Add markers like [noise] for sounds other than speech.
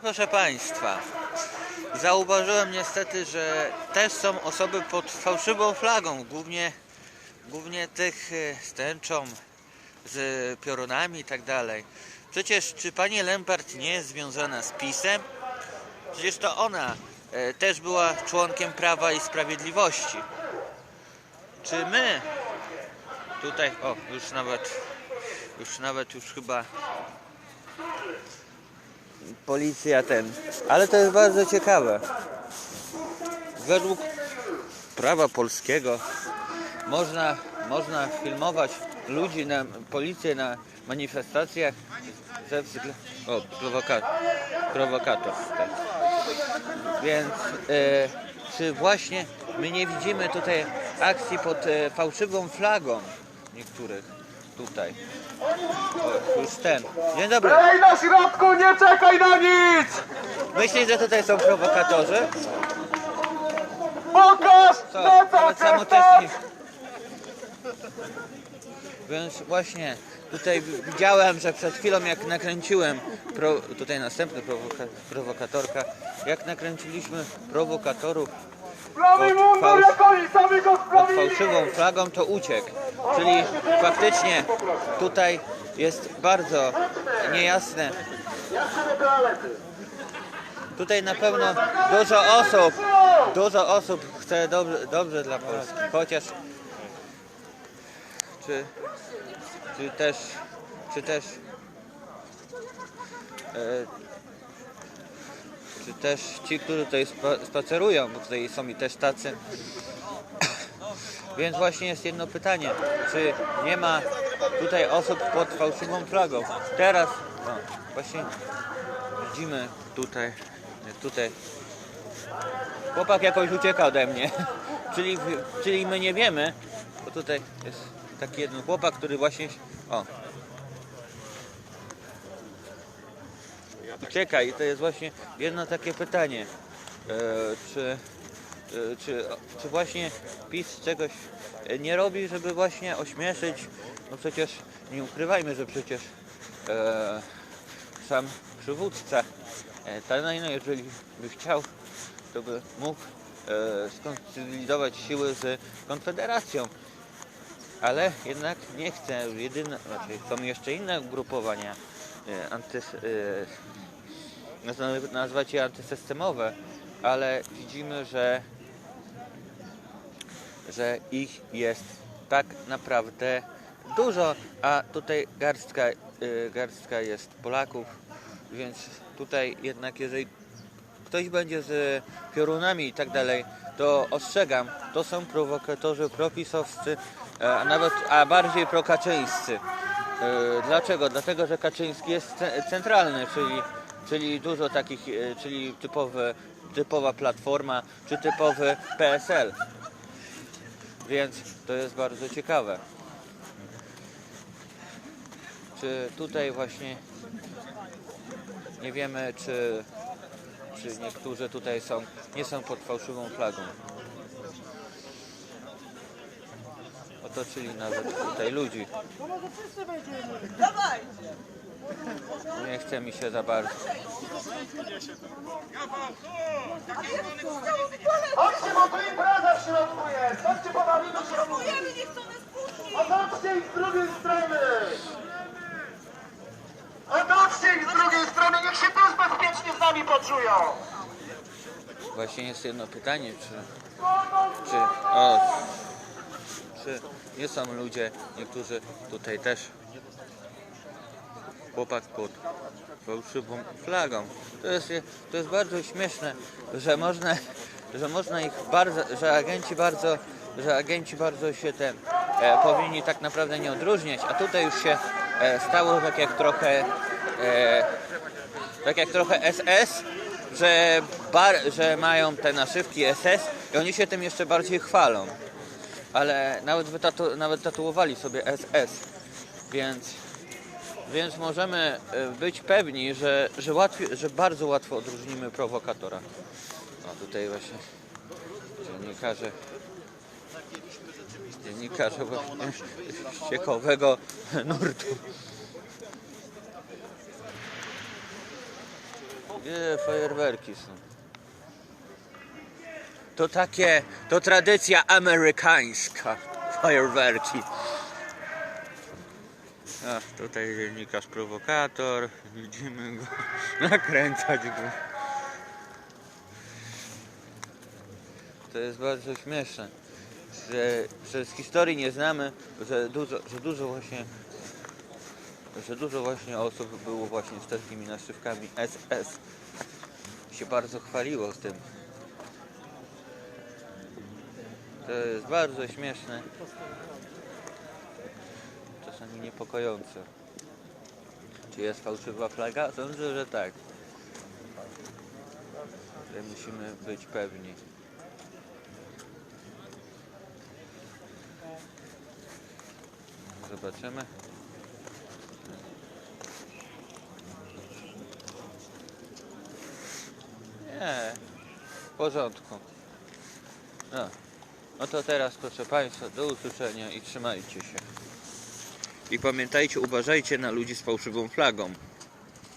Proszę Państwa, zauważyłem niestety, że też są osoby pod fałszywą flagą, głównie, głównie tych e, z tęczą, z piorunami i tak dalej. Przecież czy pani Lempart nie jest związana z PiSem? Przecież to ona e, też była członkiem Prawa i Sprawiedliwości. Czy my tutaj, o już nawet, już nawet już chyba policja ten. Ale to jest bardzo ciekawe. Według prawa polskiego można, można filmować ludzi na policję na manifestacjach ze względu. O, prowoka, prowokator. Tak. Więc e, czy właśnie my nie widzimy tutaj akcji pod e, fałszywą flagą niektórych tutaj. O, już ten. Dzień dobry. Ej, na środku, nie czekaj na nic! Myślisz, że tutaj są prowokatorzy? Pokaż, Co? na co Nawet chcesz. Więc właśnie tutaj widziałem, że przed chwilą jak nakręciłem, pro, tutaj następny prowoka, prowokatorka, jak nakręciliśmy prowokatorów Pod fałsz- pod fałszywą flagą, to uciekł. Czyli faktycznie tutaj jest bardzo niejasne. Tutaj na pewno dużo osób, dużo osób chce dobrze, dobrze dla Polski, chociaż czy, czy też, czy też e, czy też ci, którzy tutaj spa- spacerują, bo tutaj są i też tacy. [coughs] Więc właśnie jest jedno pytanie, czy nie ma tutaj osób pod fałszywą flagą? Teraz, no, właśnie widzimy tutaj, tutaj, chłopak jakoś ucieka ode mnie, [laughs] czyli, czyli my nie wiemy, bo tutaj jest taki jeden chłopak, który właśnie, o, ucieka i to jest właśnie jedno takie pytanie, e, czy, e, czy, czy właśnie PiS czegoś nie robi, żeby właśnie ośmieszyć, no przecież nie ukrywajmy, że przecież e, sam przywódca e, jeżeli by chciał, to by mógł e, skonsolidować siły z Konfederacją. Ale jednak nie chce. Jedyne, znaczy są jeszcze inne ugrupowania antys, e, nazwa- nazwać je antysystemowe, ale widzimy, że, że ich jest tak naprawdę dużo, a tutaj garstka, y, garstka jest Polaków, więc tutaj jednak jeżeli ktoś będzie z piorunami i tak dalej, to ostrzegam, to są prowokatorzy propisowscy, e, a nawet, a bardziej prokaczyńscy. E, Dlaczego? Dlatego, że Kaczyński jest ce- centralny, czyli, czyli dużo takich, e, czyli typowe, typowa platforma, czy typowy PSL. Więc to jest bardzo ciekawe. Czy tutaj właśnie nie wiemy, czy, czy niektórzy tutaj są, nie są pod fałszywą flagą. Otoczyli nawet tutaj ludzi. Nie chce mi się za bardzo. Chodźcie, bo tu impreza w środku jest! Chodźcie, pobawimy się! Otoczcie ich z drugiej strony! Otoczcie ich z drugiej strony, niech się też bezpiecznie z nami poczują! Właśnie jest jedno pytanie, czy, czy, o, czy nie są ludzie, niektórzy tutaj też chłopak pod fałszywą flagą. To jest, to jest bardzo śmieszne, że można, że można ich bardzo, że agenci bardzo, że agenci bardzo się ten, e, powinni tak naprawdę nie odróżniać, a tutaj już się e, stało tak jak trochę e, tak jak trochę SS, że, bar, że mają te naszywki SS i oni się tym jeszcze bardziej chwalą. Ale nawet, wytatu, nawet tatuowali sobie SS, więc, więc możemy e, być pewni, że, że, łatwiej, że bardzo łatwo odróżnimy prowokatora. No tutaj właśnie dziennikarze dziennikarze właśnie [laughs] ciekawego nurtu. Nie, fajerwerki są. To takie, to tradycja amerykańska. Fajerwerki. A, tutaj dziennikarz prowokator. Widzimy go [laughs] nakręcać go. To jest bardzo śmieszne, że, że z historii nie znamy, że dużo, że dużo właśnie że dużo właśnie osób było właśnie z takimi naszywkami SS. Się bardzo chwaliło z tym. To jest bardzo śmieszne. Czasami niepokojące. Czy jest fałszywa flaga? Sądzę, że tak. Ale musimy być pewni. Zobaczymy. Nie, w porządku. No. No to teraz proszę Państwa, do usłyszenia i trzymajcie się. I pamiętajcie, uważajcie na ludzi z fałszywą flagą.